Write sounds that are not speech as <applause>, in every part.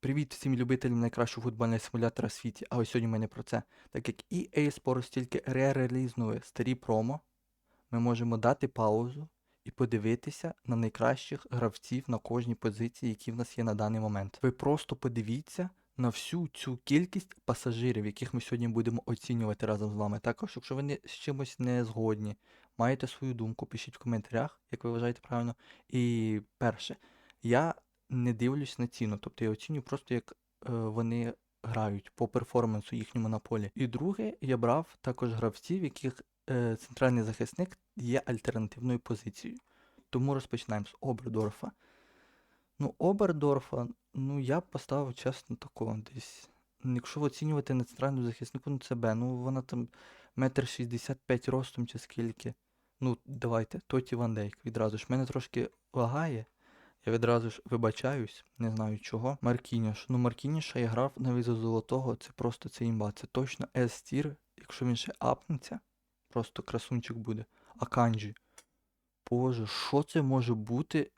Привіт всім любителям найкращого футбольного симулятора в світі, а ось сьогодні ми не про це. Так як EA Sports тільки ререлізнули старі промо, ми можемо дати паузу і подивитися на найкращих гравців на кожній позиції, які в нас є на даний момент. Ви просто подивіться на всю цю кількість пасажирів, яких ми сьогодні будемо оцінювати разом з вами. Також, якщо ви з чимось не згодні, маєте свою думку, пишіть в коментарях, як ви вважаєте правильно. І перше, я не дивлюсь на ціну, тобто я оцінюю просто як е, вони грають по перформансу їхньому на полі. І друге, я брав також гравців, яких е, центральний захисник є альтернативною позицією. Тому розпочинаємо з Обердорфа. Ну, Обердорфа, ну я поставив чесно такого десь. Якщо оцінювати на центральну захиснику, ну це Б, ну вона там метр шістдесят п'ять ростом чи скільки. Ну, давайте, Тоті Ван Дейк відразу ж. Мене трошки лагає. Я відразу ж вибачаюсь, не знаю чого. Маркініш. Ну, Маркініша я грав на візу золотого, це просто це імба. Це точно S-тір, якщо він ще апнеться, просто красунчик буде. А канджі. Боже, що це може бути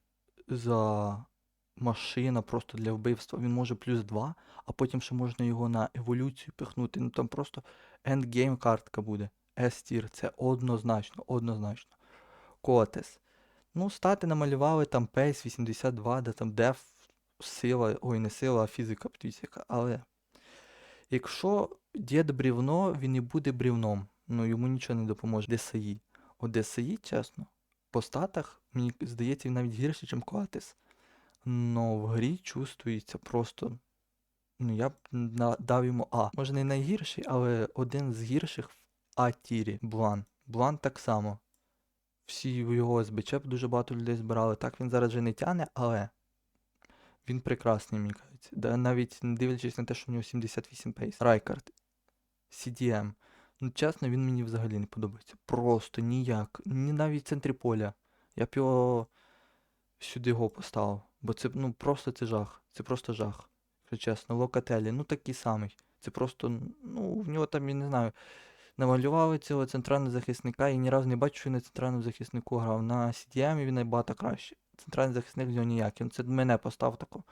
за машина просто для вбивства? Він може плюс 2, а потім ще можна його на еволюцію пихнути. Ну там просто ендгейм картка буде. S-тір, це однозначно, однозначно. Котес. Ну, стати намалювали там Pace 82, де там деф, сила, ой, не сила, а фізика подивіться яка. Але якщо дід брівно, він і буде брівном. Ну йому нічого не допоможе. ДСІ. От ДСІ, чесно, по статах, мені здається, він навіть гірший, ніж Коатес. Но в грі чувствується просто. Ну, я б дав йому А. Може не найгірший, але один з гірших в А-тірі. Блан. Блан так само всі його СБЧ дуже багато людей збирали. Так він зараз вже не тяне, але він прекрасний, мені кажеться. Да, навіть не дивлячись на те, що в нього 78 пейс. Райкард. CDM. Ну, чесно, він мені взагалі не подобається. Просто ніяк. Ні навіть в центрі поля. Я б його сюди його поставив. Бо це ну просто це жах. Це просто жах. Якщо чесно. Локателі, ну такий самий. Це просто, ну, в нього там, я не знаю, намалювали цього центрального захисника і ні разу не бачу, що він на центральному захиснику грав. На CDM він набагато краще. Центральний захисник з нього ніякий. Це мене постав тако.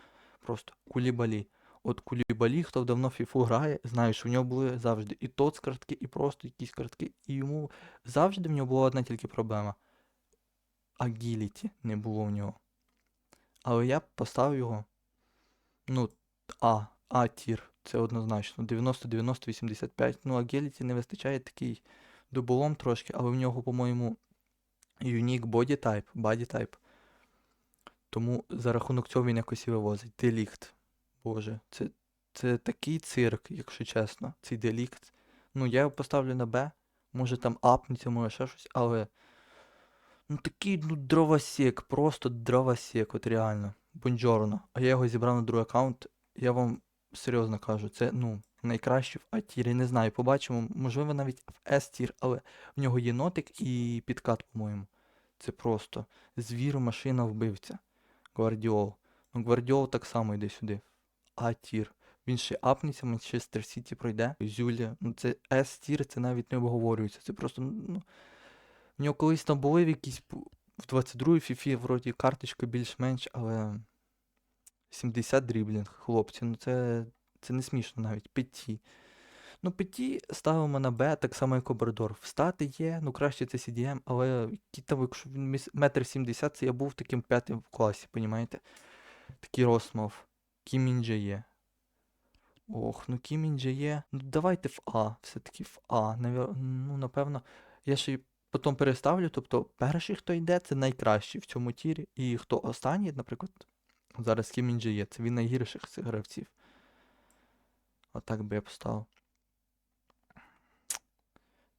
Просто кулібалі. От кулібалі, хто давно фіфу грає, знає, що в нього були завжди і тоц картки, і просто якісь картки. І йому завжди в нього була одна тільки проблема. Агіліті не було в нього. Але я поставив його. Ну, А, А-тір. Це однозначно. 90, 90, 85. Ну, а Геліті не вистачає такий дуболом трошки, але в нього, по-моєму, юнік body type. Тому за рахунок цього він якось і вивозить. Делікт. Боже, це, це такий цирк, якщо чесно. Цей делікт. Ну, я його поставлю на Б. Може там апнеться, може ще щось, але. Ну такий ну дровосек, просто дровосек, от реально. Бонджорно. А я його зібрав на другий аккаунт. Я вам серйозно кажу, це ну найкраще в А-тірі. Не знаю, побачимо. Можливо, навіть в С-тір, але в нього є нотик і підкат, по-моєму. Це просто звір, машина, вбивця. Гвардіол. Ну, Гвардіол так само йде сюди. А-тір. Він ще апнеться, Манчестер Сіті пройде. Зюля. Ну це С-тір, це навіть не обговорюється. Це просто, ну. В нього колись там були в якійсь в 22-й фіфі, вроді карточка більш-менш, але 70 дріблінг, хлопці, ну це, це не смішно навіть. Петі. Ну, Петі ставимо на Б, так само як Обердор. Встати є, ну краще це CDM, але який там, якщо він метр 70, це я був таким п'ятим в класі, понімаєте? Такий рост мав. Кімінджа є. Ох, ну Кімінджа є. Ну давайте в А, все-таки в А. Навер- Ну, напевно, я ще й потім переставлю. Тобто, перший, хто йде, це найкращий в цьому тірі. І хто останній, наприклад, зараз Кімінджа є, це він найгірших цих гравців. Отак би я поставив.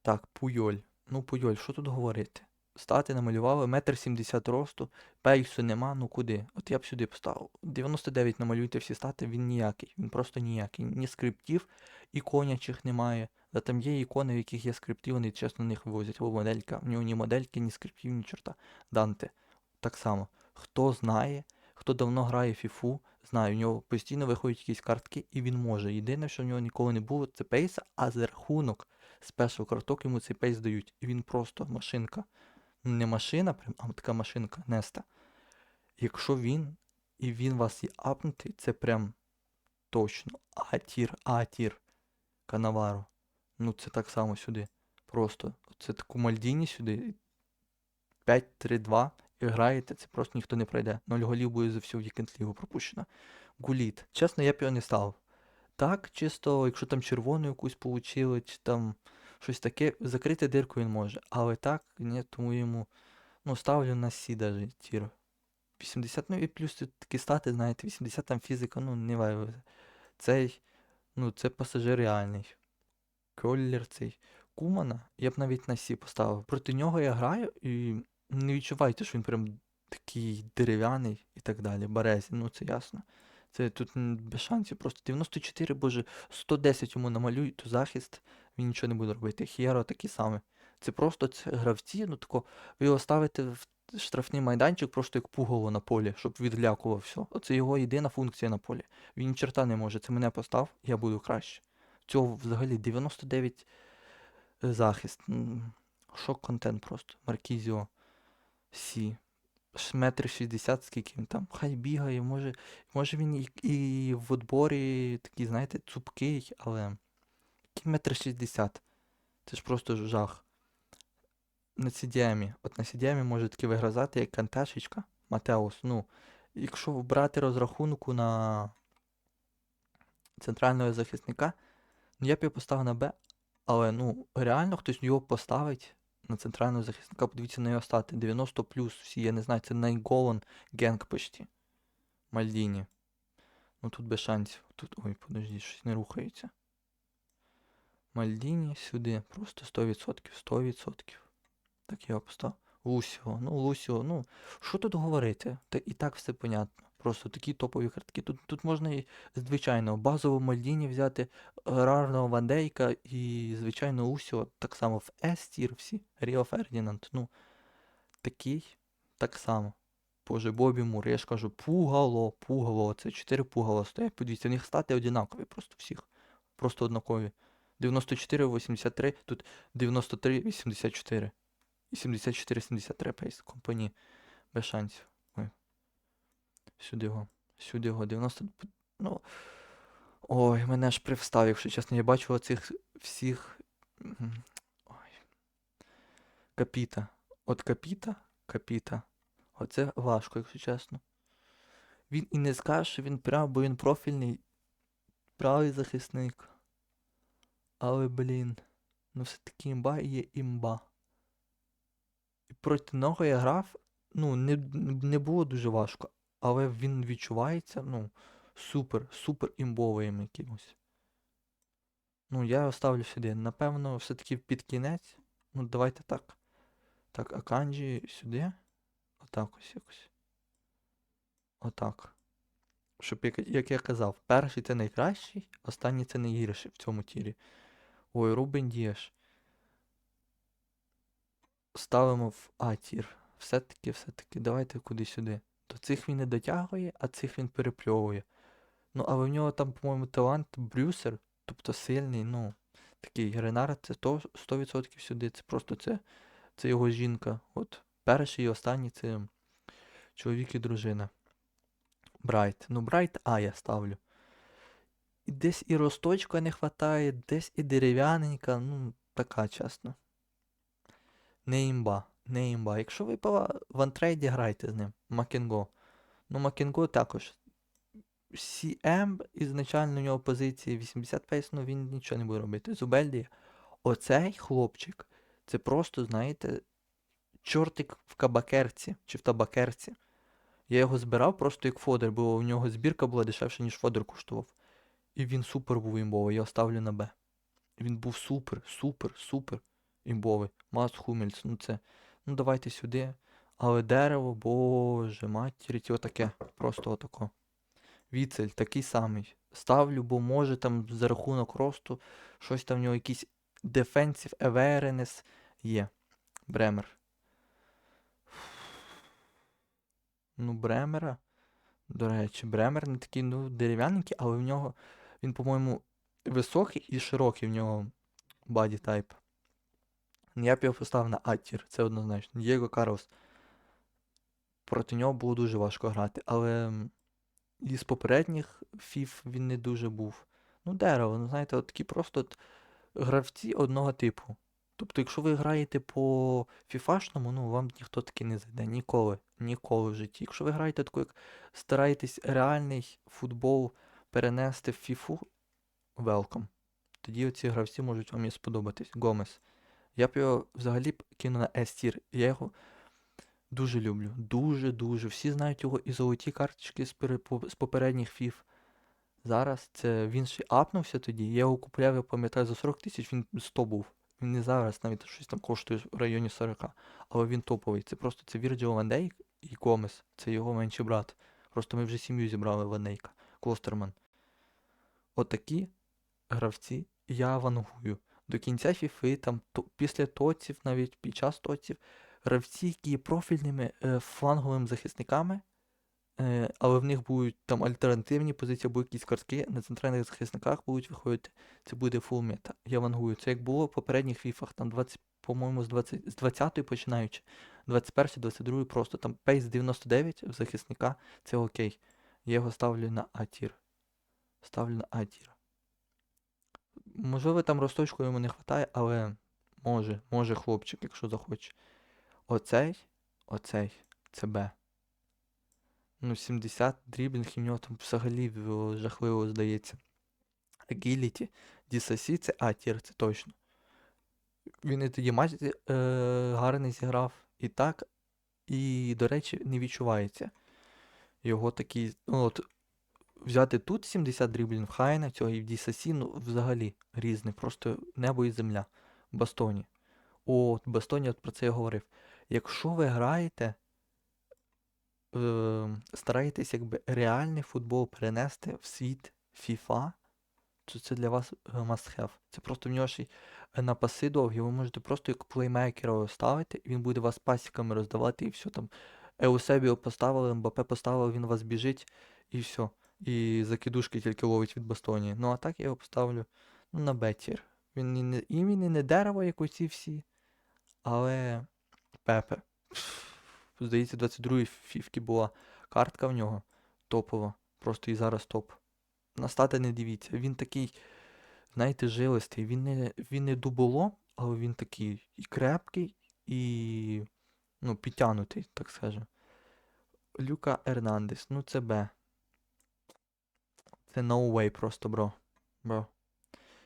Так, Пуйоль. Ну, Пуйоль, що тут говорити? Стати намалювали, метр сімдесят росту, пейсу нема, ну куди? От я б сюди поставив. 99 намалюйте всі стати, він ніякий. Він просто ніякий. Ні скриптів, іконячих немає. Да там є ікони, в яких є скрипти, вони чесно них вивозять. О, моделька. В нього ні модельки, ні скриптів, ні чорта. Данте. Так само. Хто знає, хто давно грає фіфу, знає, в нього постійно виходять якісь картки, і він може. Єдине, що в нього ніколи не було, це пейса, а за рахунок спешл карток йому цей пейс дають. І він просто машинка. Не машина, прям, а така машинка Неста. Якщо він і він вас є апнутий, це прям Точно. А-тір, А-тір. Канаваро. Ну це так само сюди. Просто. Це таку Мальдіні сюди. 5-3-2. Граєте, це просто ніхто не пройде. 0 голів буде за всю вікенд лігу пропущено. Гуліт. Чесно, я б його не став. Так, чисто, якщо там червону якусь получили, чи там щось таке, закрити дирку він може. Але так, ні, тому йому. Ну, ставлю на сі даже тір. 80, ну і плюс такі стати, знаєте, 80 там фізика, ну не вайве. Цей, ну це пасажир реальний. Коллер цей. Кумана я б навіть на сі поставив. Проти нього я граю і не відчуваєте, що він прям такий дерев'яний і так далі. Березін, ну це ясно. Це тут без шансів. Просто 94, боже, 110 йому намалюй, то захист, він нічого не буде робити. Хєро такі саме. Це просто це гравці, ну тако, ви його ставите в штрафний майданчик, просто як пугало на полі, щоб відлякував все. Оце його єдина функція на полі. Він черта не може. Це мене постав, я буду краще. Цього взагалі 99 захист. Шок контент просто. Маркізіо. Сі. Метр 60, скільки він там. Хай бігає, може, може він і, і в отборі такий, знаєте, цупкий, але. Який метр 60? Це ж просто жах. На CDM. От на CDM може таки вигрозати, як Канташечка, Матеус. Ну, якщо брати розрахунку на центрального захисника, ну я б його поставив на Б, але ну реально хтось його поставить на центрального захисника. Подивіться на його стати. 90 плюс всі, я не знаю, це найголон генг почти. Мальдіні. Ну тут без шансів. Тут. Ой, подожди, щось не рухається. Мальдіні сюди. Просто 100%. 100%. Так я поставив. Лусіо. Ну, Лусіо, ну, що тут говорити? Та і так все понятно. Просто такі топові картки. Тут, тут можна і звичайно базову Мальдіні взяти, рарного Вандейка і, звичайно, Усіо. Так само в S-тір всі. Ріо Фердінанд. Ну, такий, так само. Боже, Бобі Мур, я ж кажу, пугало, пугало. Це 4 пугало стоять. Подивіться, в них стати однакові просто всіх. Просто однакові. 94, 83, тут 93, 84. І 74, 73 пейс. Компанії. Без шансів. Ой. Сюди його. Сюди його. 90. Ну. Ой, мене аж привстав, якщо чесно. Я бачу оцих всіх. Ой. Капіта. От капіта, капіта. Оце важко, якщо чесно. Він і не скаже, що він прям, бо він профільний правий захисник. Але, блін, ну все-таки імба є імба. Проти нього я грав, ну, не, не було дуже важко, але він відчувається, ну, супер, супер імбовим якимось. Ну, я його ставлю сюди. Напевно, все-таки під кінець. Ну, давайте так. Так, Аканджі сюди. Отак ось якось. Отак. Щоб, як, як я казав, перший це найкращий, останній це найгірший в цьому тірі. Ой, Рубен Дієш. Ставимо в А-тір. Все-таки, все-таки, давайте куди сюди. До цих він не дотягує, а цих він перепльовує. Ну, але в нього там, по-моєму, талант Брюсер, тобто сильний, ну, такий Ренар, це то 100% сюди. Це просто це, це його жінка. От перший і останній це чоловік і дружина. Брайт. Ну, Брайт А я ставлю. І десь і росточка не хватає, десь і дерев'яненька, ну, така чесно. Не імба, не. Якщо випала в антрейді, грайте з ним. Макінго. Ну, Макінго також. CM, ізначально у нього позиції 80 пейс, ну він нічого не буде робити. Зубельді. Оцей хлопчик, це просто, знаєте, чортик в кабакерці чи в табакерці. Я його збирав просто як фодер, бо у нього збірка була дешевше, ніж фодер коштував. І він супер був імбовий, я ставлю на Б. Він був супер, супер, супер імбовий. Мас Хумельц, ну це. Ну давайте сюди. Але дерево, боже, матері, ті отаке. Просто отако. Віцель такий самий. Ставлю, бо може там за рахунок росту щось там в нього якийсь defensive awareness є. Бремер. Ну, Бремера. До речі, Бремер не такий, ну, дерев'яненький, але в нього, він, по-моєму, високий і широкий в нього баді тайп. Я б його поставив на Аттір, це однозначно. Дієго Карлос. Проти нього було дуже важко грати, але м, І з попередніх фіф він не дуже був. Ну, дерево, ну знаєте, от такі просто от гравці одного типу. Тобто, якщо ви граєте по фіфашному, ну вам ніхто таки не зайде. Ніколи. Ніколи в житті. Якщо ви граєте таку, як стараєтесь реальний футбол перенести в фіфу, welcome. Тоді оці гравці можуть вам і сподобатись. Гомес. Я б його взагалі б кинув на S-тір. Я його дуже люблю. Дуже-дуже. Всі знають його і золоті карточки з, з попередніх фіф. Зараз це він ще апнувся тоді. Я його купляв, я пам'ятаю, за 40 тисяч він 100 був. Він не зараз навіть щось там коштує в районі 40. Але він топовий. Це просто це Вірджил Ван Дейк і Гомес. Це його менший брат. Просто ми вже сім'ю зібрали Ван Дейка. Клостерман. Отакі гравці я вангую. До кінця фіфи, там то, після тоців, навіть під час тоців, гравці, які є профільними е, фланговими захисниками, е, але в них будуть там альтернативні позиції або якісь картки на центральних захисниках будуть виходити. Це буде фул мета. Я вангую. Це як було в попередніх фіфах, там 20, по-моєму, з 20, з 20-ї починаючи. 21 22 просто там пейс 99 в захисника, це окей. Я його ставлю на А-тір. Ставлю на А-тір. Можливо, там росточку йому не вистачає, але може, може хлопчик, якщо захоче. Оцей, оцей, це Б. Ну, 70 дріблінг, і в нього там взагалі жахливо здається. Agility, DSC це А-тір, це точно. Він і тоді матч е, гарний зіграв. І так, і, до речі, не відчувається. Його такий, ну от, взяти тут 70 дріблінг Хайна, цього і в DSC, ну, взагалі різне, просто небо і земля. Бастоні. От Бастоні, от про це я говорив. Якщо ви граєте, е, стараєтесь якби реальний футбол перенести в світ FIFA, то це для вас е, must have. Це просто в нього ще на паси довгі, ви можете просто як плеймейкера ставити, він буде вас пасіками роздавати, і все там. Еусебіо поставили, МБП поставили, він вас біжить, і все. І закидушки тільки ловить від Бастонії. Ну а так я його поставлю на Бетір. Він і не, і він і не дерево, як оці всі, але Пепе. Здається, 22-ї фівки була картка в нього топова. Просто і зараз топ. На стати не дивіться. Він такий, знаєте, жилистий. Він не, він не дуболом, але він такий і крепкий, і ну, підтягнутий, так скажемо. Люка Ернандес, ну це Б. Це no way просто, бро. Бро.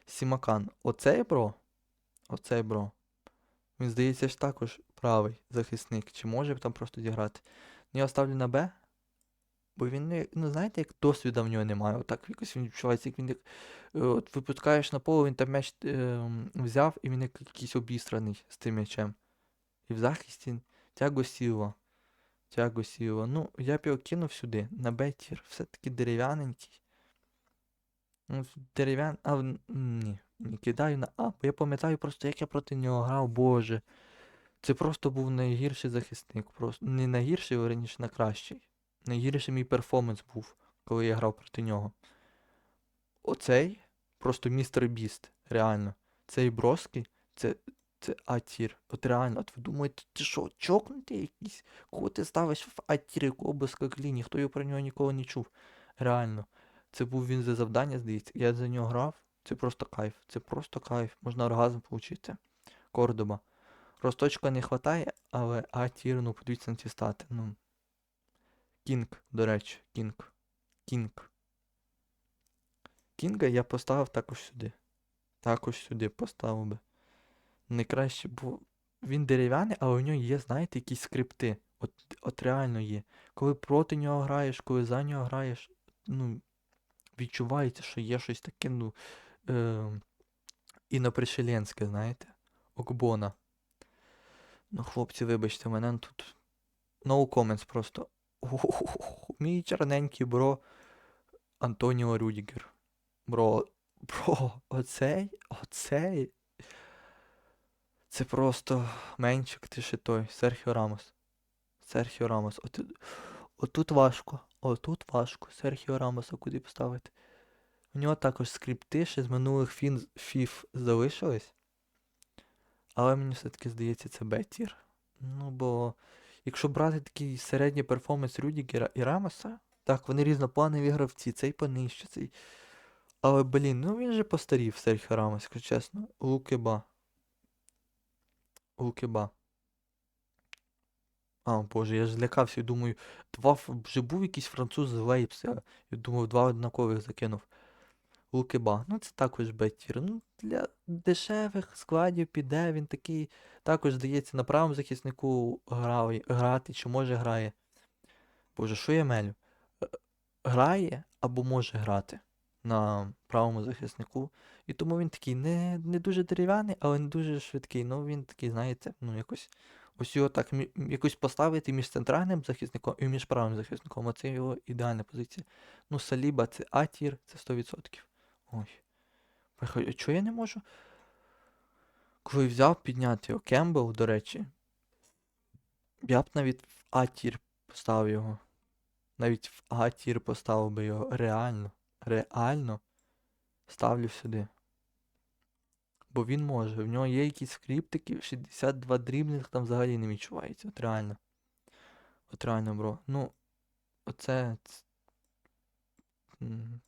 Сімакан. Оцей бро? Оцей бро. Він, здається, ж також правий захисник. Чи може там просто зіграти? Ну, я ставлю на Б. Бо він не, ну знаєте, як досвіду в нього немає. Отак якось він відчувається, як він як. е, От випускаєш на поле, він там м'яч е, взяв, і він як якийсь обістраний з тим м'ячем. І в захисті Тяго Сілва. Тяго Сілва. Ну, я б його кинув сюди, на Б-тір. Все-таки дерев'яненький. Ну, дерев'ян. А, ні. Не кидаю на А. Бо я пам'ятаю просто, як я проти нього грав, боже. Це просто був найгірший захисник. Просто не найгірший, а раніше на кращий. Найгірший мій перформанс був, коли я грав проти нього. Оцей просто містер Біст, реально. Цей броски, це, це А-тір. От реально, от ви думаєте, ти що, чокнутий якийсь? Кого ти ставиш в А-тір, якого без коклі, ніхто його про нього ніколи не чув. Реально. Це був він за завдання, здається. Я за нього грав. Це просто кайф. Це просто кайф. Можна оргазм отримати. Кордоба. Росточка не вистачає, але А-тір, ну подивіться на ці стати. Ну. Кінг, до речі, Кінг. Кінг. Кінга я поставив також сюди. Також сюди поставив би. Не краще, бо він дерев'яний, але у нього є, знаєте, якісь скрипти. От, от реально є. Коли проти нього граєш, коли за нього граєш, ну, відчувається, що є щось таке, ну, е, інопришеленське, знаєте. Окбона. Ну, хлопці, вибачте, мене тут. No comments просто. <laughs> Мій чорненький бро Антоніо Рюдігер. Бро, <laughs> бро, оцей, оцей. Це просто менчик, ти ще той. Серхіо Рамос. Серхіо Рамос. От, отут важко. Отут важко. Серхіо Рамоса куди поставити. У нього також скрипти ще з минулих фін, фіф залишились. Але мені все-таки здається, це Бетір. Ну, бо якщо брати такий середній перформанс Рюдігера і Рамоса, Так, вони різнопланові гравці, цей понижче. Але, блін, ну він же постарів, Серхіо Рамос, якщо чесно. Лукеба. Лукеба. А, боже, я ж злякався і думаю, два вже був якийсь француз з Лейпцига. Я думав, два однакових закинув. Лукеба. Ну, це також Бетір. Ну, для дешевих складів піде, він такий. Також, здається, на правому захиснику грає, грати, чи може грає. Боже, що я мелю? Е, Грає або може грати на правому захиснику. І тому він такий не, не дуже дерев'яний, але не дуже швидкий. Ну, він такий, знаєте, ну якось. Ось його так якось поставити між центральним захисником і між правим захисником. Оце його ідеальна позиція. Ну, Саліба це А-тір, це 100%. Ой. Бляха, Чого я не можу? Коли взяв підняти його Кембл, до речі, я б навіть в А-тір поставив його. Навіть в А-тір поставив би його. Реально. Реально ставлю сюди. Бо він може. В нього є якісь скриптики, 62 дріблінг там взагалі не відчувається. От реально. От реально, бро. Ну, оце.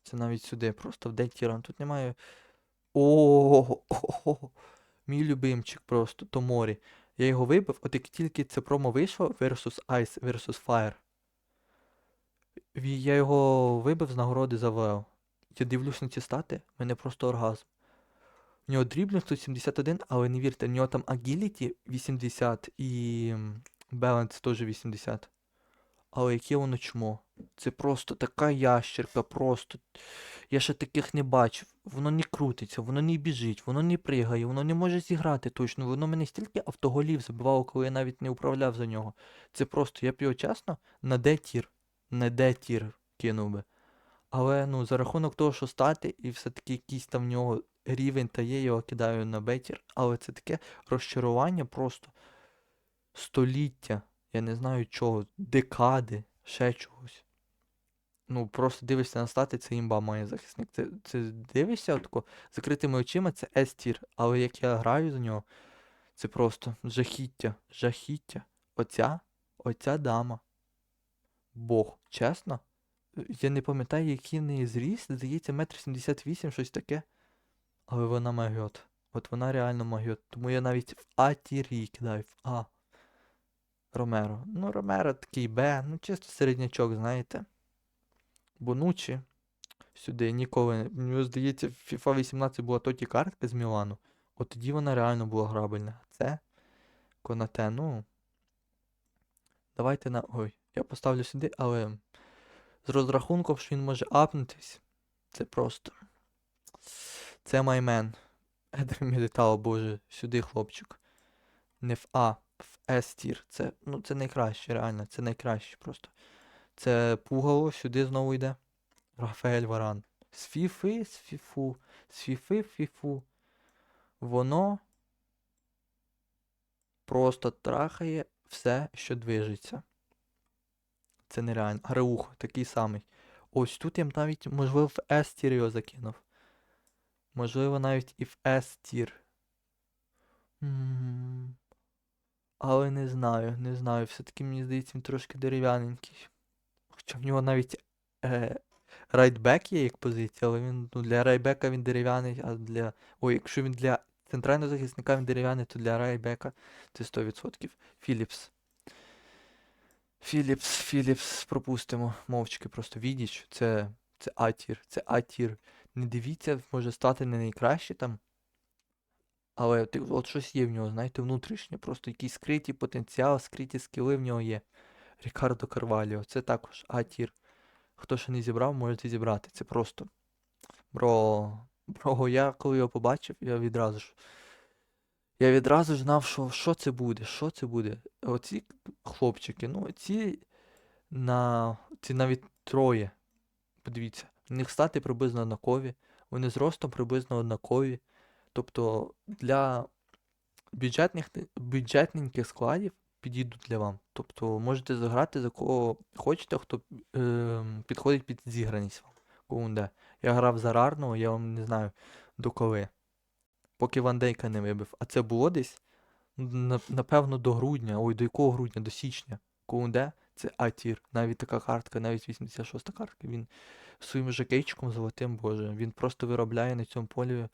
Це навіть сюди, просто в Детіран. Тут немає. О, мій любимчик просто, Томорі. Я його вибив, от як тільки це промо вийшло versus Ice versus Fire. Я його вибив з нагороди за ВЛ. Я дивлюсь на ці стати, мене просто оргазм. У нього дріблінг 171, але не вірте, в нього там агіліті 80 і баланс теж 80. Але яке воно чмо. Це просто така ящерка, просто. Я ще таких не бачив. Воно не крутиться, воно не біжить, воно не пригає, воно не може зіграти точно. Воно мене стільки автоголів забивало, коли я навіть не управляв за нього. Це просто, я б його чесно, на Д-тір, на Д-тір кинув би. Але ну, за рахунок того, що стати, і все-таки якийсь там в нього рівень та є, його кидаю на бетір. Але це таке розчарування просто століття. Я не знаю чого, декади, ще чогось. Ну, просто дивишся на стати, це імба має захисник. Це, це дивишся отако, закритими очима, це S-тір. Але як я граю за нього, це просто жахіття, жахіття. Оця, оця дама. Бог, чесно. Я не пам'ятаю, який неї зріст, здається, метр сімдесят вісім, щось таке. Але вона магіот. От вона реально магіот. Тому я навіть в А тір її кидаю, в А. Ромеро. Ну, Ромеро такий Б, ну чисто середнячок, знаєте. Бонучі. Сюди ніколи. Мені здається, FIFA 18 була тоді картка з Мілану. От тоді вона реально була грабельна. Це Конате, ну. Давайте на. Ой, я поставлю сюди, але з розрахунком, що він може апнутись. Це просто. Це маймен. <laughs> Едер Мілітао, боже, сюди хлопчик. Не в А, в С тір. Це, ну, це найкраще, реально, це найкраще просто. Це пугало, сюди знову йде. Рафаель Варан. З Фіфи, з Фіфу, з Фіфи Фіфу. Воно просто трахає все, що движеться. Це нереально. Греухо, такий самий. Ось тут я навіть, можливо, в S-тір його закинув. Можливо, навіть і в S-тір. Але не знаю, не знаю. Все-таки мені здається, він трошки дерев'яненький. Хоча в нього навіть е, райтбек є як позиція, але він ну, для райтбека він дерев'яний, а для. Ой, якщо він для центрального захисника він дерев'яний, то для райтбека це 100%. Філіпс. Філіпс, Філіпс, пропустимо мовчки, просто відіч. Це, це А-тір, це А-тір. Не дивіться, може стати не найкраще там. Але от щось є в нього, знаєте, внутрішнє. Просто якийсь скритий потенціал, скриті скіли в нього є. Рікардо Карваліо, це також А-тір. Хто ще не зібрав, можете зібрати. Це просто. Бро. Бро, я коли його побачив, я відразу ж. Я відразу ж знав, що, що це буде, що це буде. Оці хлопчики, ну ці на. Ці навіть троє. Подивіться, в них стати приблизно однакові, вони зростом приблизно однакові. Тобто для бюджетних, бюджетненьких складів підійдуть для вам. Тобто можете заграти за кого хочете, хто е, підходить під зіграність вам. Коунде. Я грав за рарного, я вам не знаю до коли. Поки Ван Дейка не вибив. А це було десь, напевно, до грудня. Ой, до якого грудня? До січня. Коунде Це А-тір. Навіть така картка, навіть 86-та картка. Він своїм жакейчиком золотим, боже. Він просто виробляє на цьому полі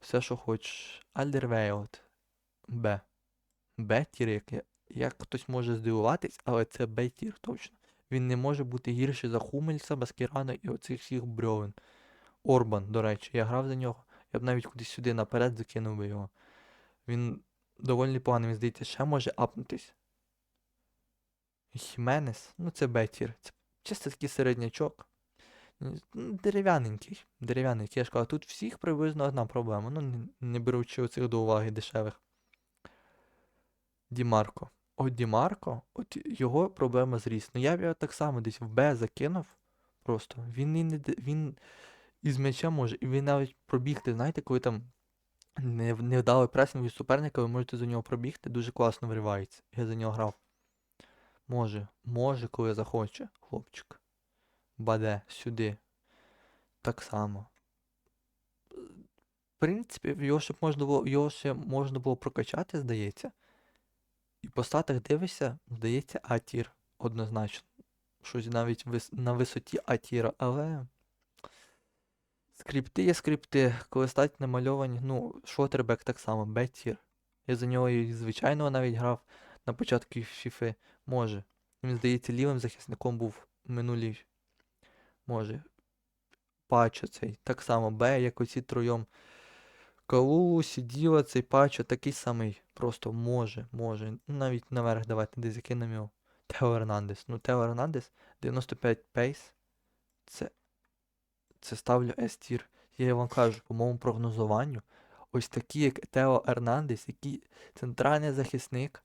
все, що хочеш. Альдервейлд. Б. Б-тір, як, як хтось може здивуватись, але це Б-тір точно. Він не може бути гірший за Хумельса, Баскірана і оцих всіх брьовин. Орбан, до речі, я грав за нього. Я б навіть кудись сюди наперед закинув би його. Він доволі поганий, він здається, ще може апнутись. Хіменес, ну це Бетір. Це чисто такий середнячок. Ну, Дерев'яненький. Я ж кажу, тут всіх приблизно одна проблема. Ну, не, не беручи оцих до уваги дешевих. Дімарко. От Дімарко, от його проблема зріс. Ну я б його так само десь в Б закинув. Просто. Він і не він із м'яча може, і він навіть пробігти, знаєте, коли там не, невдалий пресинг від суперника, ви можете за нього пробігти, дуже класно вривається. Я за нього грав. Може, може, коли захоче, хлопчик. Баде сюди. Так само. В принципі, його ще можна було, його ще можна було прокачати, здається. І по статах дивишся, здається, А-тір. Однозначно. Щось навіть вис- на висоті А-тіра, але. Скрипти є скрипти, коли стать намальовані, ну, шотербек так само, Б-тір. Я за нього і звичайного навіть грав на початку фіфи. Може. Він, здається, лівим захисником був минулій. Може. Пачо цей. Так само Б, як оці троєм. Калу, Сіділа, цей Пачо, такий самий. Просто може, може. Ну, навіть наверх давайте десь закинемо його. Тео Ернандес. Ну, Тео Ернандес 95 пейс. Це. Це ставлю S-тір. Я вам кажу, по моєму прогнозуванню, ось такі, як Тео Ернандес, який центральний захисник,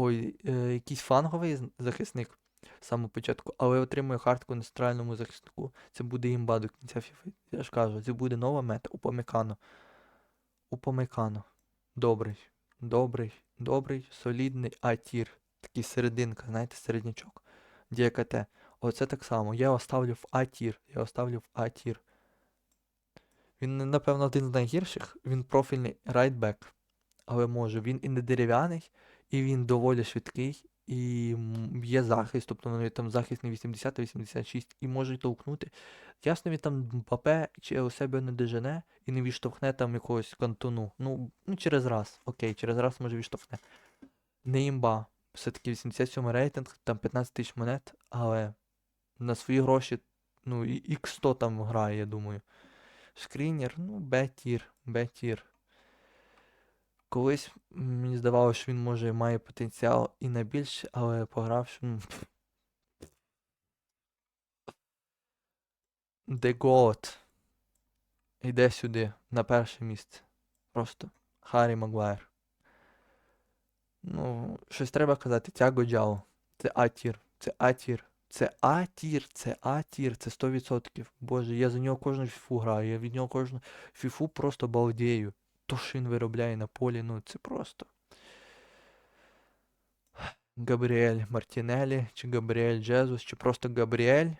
ой, е, якийсь фланговий захисник з самого початку, але отримує хартку на центральному захиснику, це буде імба до кінця FIFA. Я ж кажу, це буде нова мета. Упомекано. Упомекано. Добрий. Добрий, добрий, солідний А-тір. Такий серединка, знаєте, середнячок. ДКТ. Оце так само. Я його ставлю в А-тір. Я його ставлю в А-тір. Він, напевно, один з найгірших. Він профільний райтбек. Але може, він і не дерев'яний, і він доволі швидкий, і є захист, тобто навіть там захист не 80-86, і може толкнути. Ясно, він там Мбапе чи у себе не дожене і не відштовхне там якогось кантону. Ну, ну через раз. Окей, через раз може відштовхне. Не імба. Все-таки 87 рейтинг, там 15 тисяч монет, але на свої гроші, ну, і X100 там грає, я думаю. Скрінер, ну, Б-тір, Б-тір. Колись мені здавалося, що він може має потенціал і на більше, але погравши. Ну, GOAT. Іде сюди, на перше місце. Просто Харі Магуайр. Ну, щось треба казати. Тяго Джао. Це А-тір. Це А-тір. Це А-тір, це А-тір, це 100%. Боже, я за нього кожну фіфу граю, я від нього кожну фіфу просто балдею. То, що він виробляє на полі, ну це просто. Габріель Мартінелі, чи Габріель Джезус, чи просто Габріель.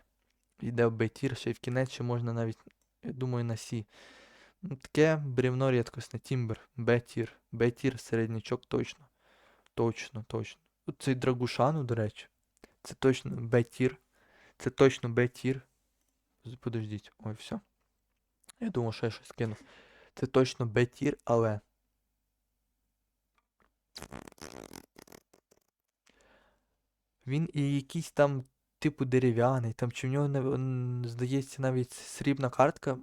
Йде в Б-тір, ще й в кінець ще можна навіть, я думаю, на Сі. Ну, таке бревно рідкосне. Тімбер, Б-тір. Б-тір, середнячок точно. Точно, точно. Цей Драгушану, до речі. Це точно Б-тір. Це точно Б-тір. Подождіть, ой, все. Я думав, що я щось кинув. Це точно Б-тір, але. Він і якийсь там, типу, дерев'яний, там чи в нього здається навіть срібна картка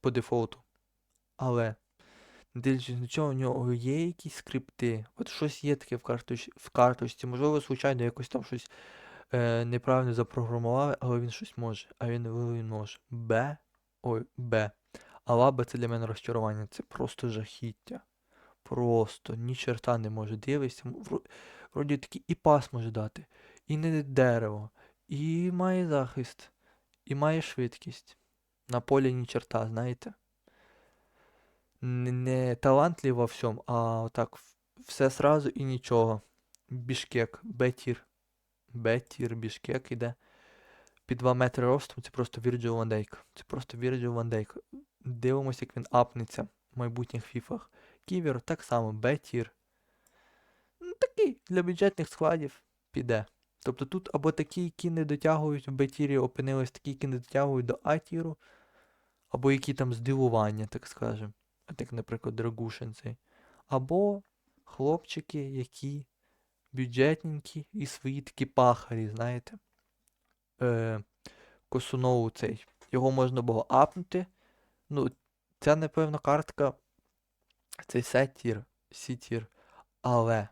по дефолту. Але. Дивлячись на чого, у нього є якісь скрипти. От щось є таке в карточ... в карточці. Можливо, звичайно, якось там щось е, неправильно запрограмували, але він щось може. А він, він може. Б. Ой, Б. А лаба це для мене розчарування. Це просто жахіття. Просто ні черта не може. Вро- вроді такий і пас може дати, і не дерево, і має захист, і має швидкість. На полі ні черта, знаєте. Не, талантлив во всьому, а отак все сразу і нічого. Бішкек, Б-тір. Б-тір, Бішкек іде. Під 2 метри ростом це просто van Dijk. Це просто van Dijk. Дивимося, як він апнеться в майбутніх фіфах. Ківер так само, Б-тір. Ну, такий, для бюджетних складів піде. Тобто тут або такі, які не дотягують в Б-тірі, опинились такі, які не дотягують до А-тіру, або які там здивування, так скажемо. От як, наприклад, Драгушин цей. Або хлопчики, які бюджетненькі і свої такі пахарі, знаєте. Е, Косунову цей. Його можна було апнути. Ну, ця, напевно, картка. Цей сетір, сітір. Але,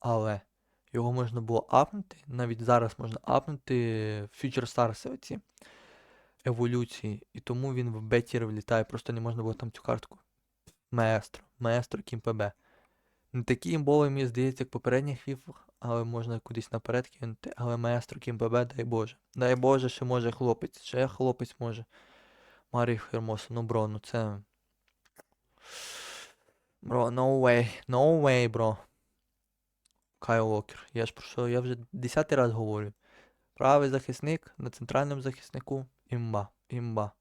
але, його можна було апнути. Навіть зараз можна апнути в Future Stars оці еволюції. І тому він в бетір влітає. Просто не можна було там цю картку. Маестро. Маестро Кім ПБ. Не такі імбові, мені здається, як попередніх фіфах, але можна кудись наперед кинути. Але маестро Кім ПБ, дай Боже. Дай Боже, ще може хлопець. Ще хлопець може. Марій Хермоса. Ну, бро, ну це. Бро, no way. No way, бро. Кайл Уокер. Я ж про що, я вже десятий раз говорю. Правий захисник на центральному захиснику. Імба. Імба.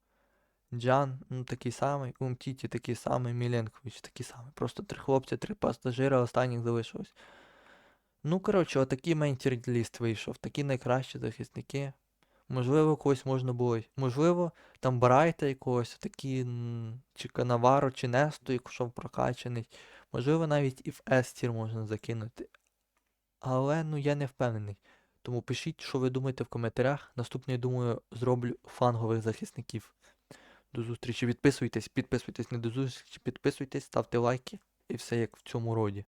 Джан, ну такий самий, Умтіті такий самий, Міленкович такий самий. Просто три хлопці, три пасажира, останніх залишилось. Ну, коротше, отакий мейнтір-ліст вийшов. Такі найкращі захисники. Можливо, когось можна було. Можливо, там Брайта якогось, такі, чи Канаваро, чи Несту, якщо прокачаний. Можливо, навіть і в S-тір можна закинути. Але ну я не впевнений. Тому пишіть, що ви думаєте в коментарях. Наступне, я думаю, зроблю фангових захисників. До зустрічі. Підписуйтесь, підписуйтесь, не до зустрічі, підписуйтесь, ставте лайки і все як в цьому роді.